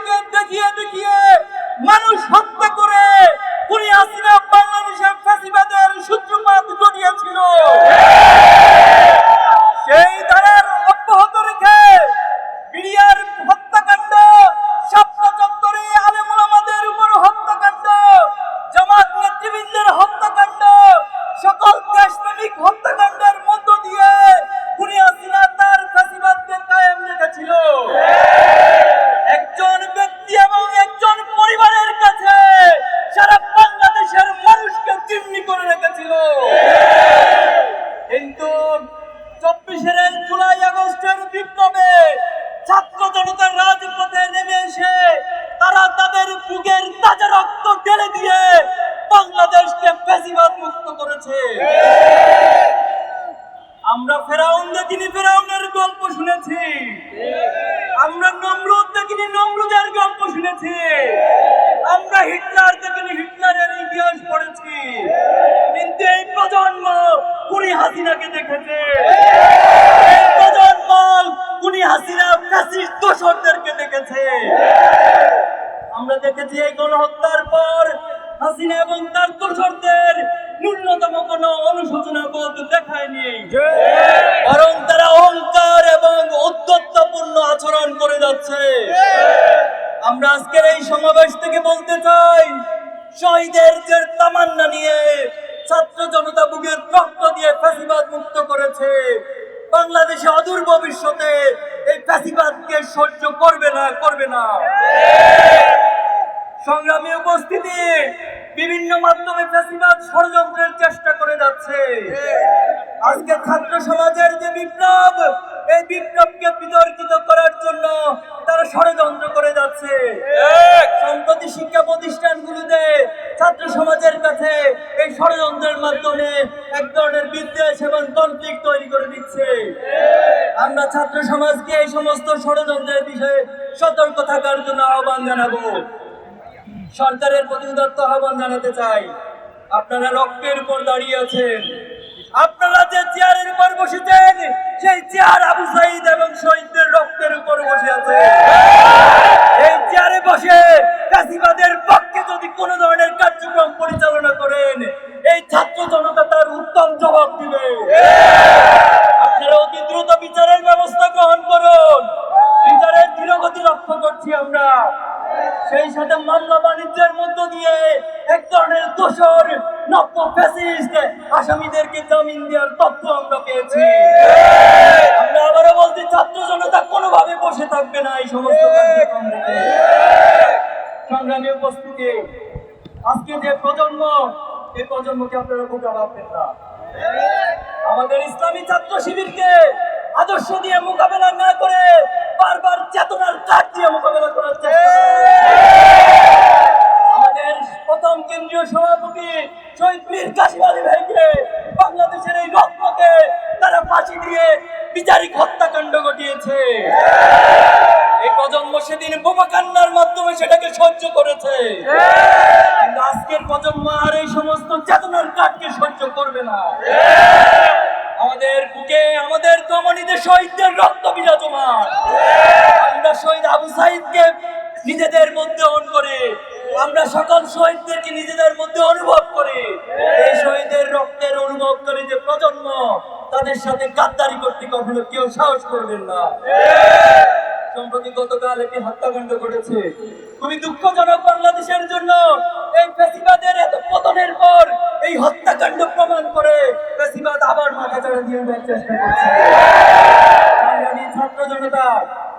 মুসলিমকে দেখিয়ে দেখিয়ে মানুষ হত্যা করে উনি হাসিনা বাংলাদেশের ফাঁসিবাদের সূত্রপাত ঘটিয়েছিল। সেই ধারার অব্যাহত রেখে বিডিআর হত্যাকাণ্ড সাপ্তা চত্বরে আলেমুলামাদের উপর হত্যাকাণ্ড, জামাত নেতৃবৃন্দের হত্যাকাণ্ড, সকল দার্শনিক হত্যাকাণ্ড জনতার রাজপথে নেমে এসে তারা তাদের বুকের তাজা রক্ত ঢেলে দিয়ে বাংলাদেশকে ফেসিবাদ মুক্ত করেছে। আমরা ফেরাউন দেখিনি, ফেরাউনের গল্প শুনেছি। আমরা নমরুদ দেখিনি, নমরুদের গল্প শুনেছি। আমরা হিটলার দেখিনি, হিটলারের ইতিহাস পড়েছি। কিন্তু এই প্রজন্ম কুড়ি হাসিনাকে দেখেছে এই প্রজন্ম কুড়ি হাসিনা ফ্যাসিস্ট দোসরদেরকে আমরা দেখেছি এই গণহত্যার পর হাসিনা এবং তার দোসরদের ন্যূনতম কোনো অনুশোচনা বোধ দেখায়নি। বরং তারা অহংকার এবং উদ্ধত্তপূর্ণ আচরণ করে যাচ্ছে। আমরা আজকের এই সমাবেশ থেকে বলতে চাই, শহীদের যে তামান্না নিয়ে ছাত্র জনতা বুকের রক্ত দিয়ে ফ্যাসিবাদ মুক্ত করেছে, বাংলাদেশে অদূর ভবিষ্যতে এই করবে করবে না সংগ্রামী উপস্থিতি বিভিন্ন মাধ্যমে ফ্যাসিবাদ ষড়যন্ত্রের চেষ্টা করে যাচ্ছে। আজকে ছাত্র সমাজের যে বিপ্লব, এই বিপ্লবকে বিতর্কিত করার জন্য তারা ষড়যন্ত্র করে যাচ্ছে। সম্প্রতি শিক্ষা প্রতিষ্ঠানগুলোতে ছাত্র সমাজের কাছে এই ষড়যন্ত্রের মাধ্যমে এক ধরনের বিদ্বেষ এবং কনফ্লিক্ট তৈরি করে দিচ্ছে। আমরা ছাত্র সমাজকে এই সমস্ত ষড়যন্ত্রের বিষয়ে সতর্ক থাকার জন্য আহ্বান জানাব। সরকারের প্রতি আহ্বান জানাতে চাই। আপনারা রক্তের উপর দাঁড়িয়ে আছেন। আপনারা যে চেয়ারের উপর বসেছেন, সেই চেয়ার আবু সাইদ এবং শহীদদের রক্তের উপর বসে আছে। এই চেয়ারে বসে কাশিবাদের সেই সাথে মামলা বাণিজ্যের মধ্য দিয়ে এক ধরনের দোষর নব্য ফ্যাসিস্ট আসামিদেরকে জামিন দেওয়ার তথ্য আমরা পেয়েছি। আমরা আবারও বলছি ছাত্র জনতা কোনোভাবে বসে থাকবে না এই সমস্ত সংগ্রামী উপস্থিতি, আজকে যে প্রজন্ম, এই প্রজন্মকে আপনারা বোকা ভাববেন না। আমাদের ইসলামী ছাত্র শিবিরকে আদর্শ দিয়ে মোকাবেলা না করে বারবার চেতনার কাঠ দিয়ে মোকাবেলা করার চেষ্টা করে। আমাদের প্রথম কেন্দ্রীয় সভাপতি শহীদ মীর কাশিম আলী ভাইকে বাংলাদেশের এই রত্নকে তারা ফাঁসি দিয়ে বিচারিক হত্যাকাণ্ড ঘটিয়েছে। এই প্রজন্ম সেদিন বোমা কান্নার মাধ্যমে সেটাকে সহ্য করেছে। কিন্তু আজকের প্রজন্ম আর এই সমস্ত চেতনার কাঠকে সহ্য করবে না। আমাদের বুকে আমাদের দমনীদের শহীদদের রক্ত বিরাজমান। আমরা শহীদ আবু সাইদকে নিজেদের মধ্যে অন করে, আমরা সকল শহীদদেরকে নিজেদের মধ্যে অনুভব করি, এই শহীদের রক্তের অনুভব করে যে প্রজন্ম তাদের সাথে গাদ্দারি করতে কখনো কেউ সাহস করবেন না। সম্প্রতি গতকাল একটি হত্যাকাণ্ড ঘটেছে। খুবই দুঃখজনক বাংলাদেশের জন্য। এই ফেসিবাদের এত পতনের পর এই হত্যাকাণ্ড প্রমাণ করে ফেসিবাদ আবার মাথা দিয়ে চেষ্টা করছে। ছাত্র জনতা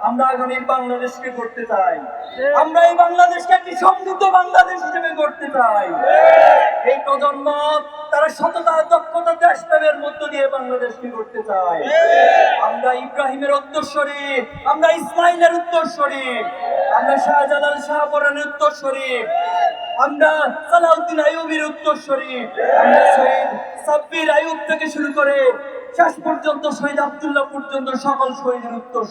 আমরা আগামীর বাংলাদেশকে করতে চাই। আমরা এই বাংলাদেশকে একটি সমৃদ্ধ বাংলাদেশ হিসেবে করতে চাই। এই প্রজন্ম তারা সততা দক্ষতা দেশপ্রেমের মধ্য দিয়ে বাংলাদেশকে করতে চায়। আমরা ইব্রাহিমের উত্তরস্বরী আমরা ইসমাইলের উত্তরস্বরী আমরা শাহজালাল শাহপরানের উত্তরস্বরী আমরা সালাউদ্দিন আইয়ুবের উত্তরস্বরী আমরা শহীদ সাব্বির আইয়ুব থেকে শুরু করে শেষ পর্যন্ত শহীদ আবদুল্লাহ পর্যন্ত সকল শহীদের উত্তর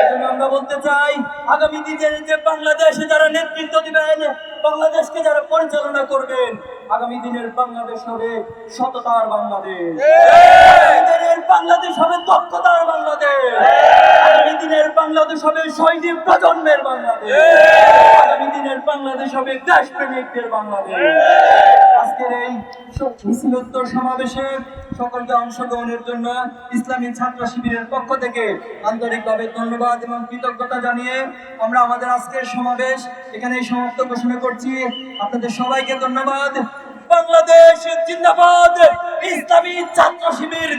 এজন্য আমরা বলতে চাই, আগামী দিনের যে বাংলাদেশে যারা নেতৃত্ব দিবেন, বাংলাদেশকে যারা পরিচালনা করবেন, আগামী দিনের বাংলাদেশ হবে সততার বাংলাদেশ। বাংলাদেশ হবে দক্ষতার বাংলাদেশ। আগামী দিনের বাংলাদেশ হবে শহীদ প্রজন্মের বাংলাদেশ। আগামী দিনের বাংলাদেশ হবে দেশপ্রেমিকদের বাংলাদেশ। আজকের এই মিছিলোত্তর সমাবেশে সকলকে অংশগ্রহণের জন্য ইসলামী ছাত্র শিবিরের পক্ষ থেকে আন্তরিকভাবে ধন্যবাদ এবং কৃতজ্ঞতা জানিয়ে আমরা আমাদের আজকের সমাবেশ এখানে সমাপ্ত ঘোষণা করছি। আপনাদের সবাইকে ধন্যবাদ। বাংলাদেশ জিন্দাবাদ। ইসলামী ছাত্র শিবির